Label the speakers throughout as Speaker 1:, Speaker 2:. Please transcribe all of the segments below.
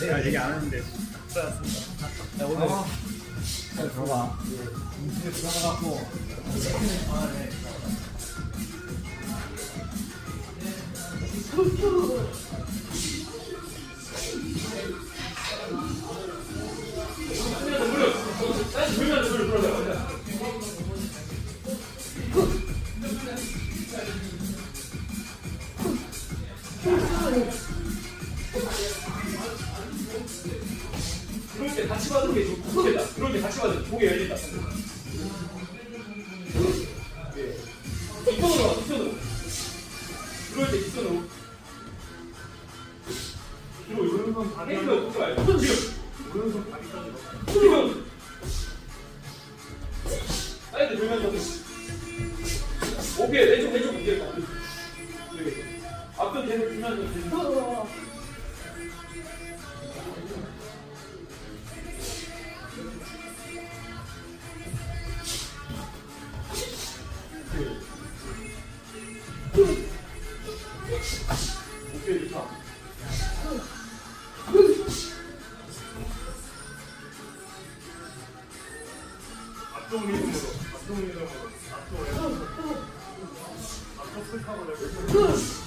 Speaker 1: 내가 얘기 안 했는데. 자, 오늘 잘 들어가.
Speaker 2: 그럴 때 같이 받는 게 좋고 때 그럴 때 같이 받는 고개 열린다. 예. 뒷손으로 와, 뒷손으로. 그럴 때 뒷손으로. 뒤로 오른손 다리 헬스 걷지 말고 지금 오른손 다리 떠지고 지금 사이드 돌면서 오케이 왼쪽 왼쪽 계속 오케이 좋다. 앞쪽 리듬으로, 앞쪽 리듬으로, 리듬으로. 앞쪽 풀카고 내고.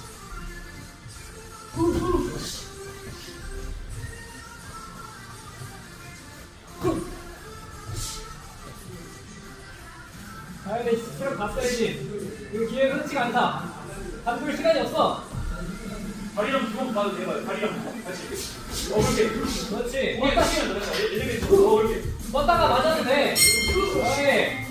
Speaker 3: 아 근데 스트랩 봤어야지 이거 기회가 흔치가 않다 담글 시간이 없어
Speaker 2: 다리랑 두번 봐도 돼봐요. 다리랑 같이. 어 그렇게.
Speaker 3: 그렇지
Speaker 2: 이게 딱 시간 들었어. 얘네들 어 그렇게.
Speaker 3: 뻗다가 돼 그렇지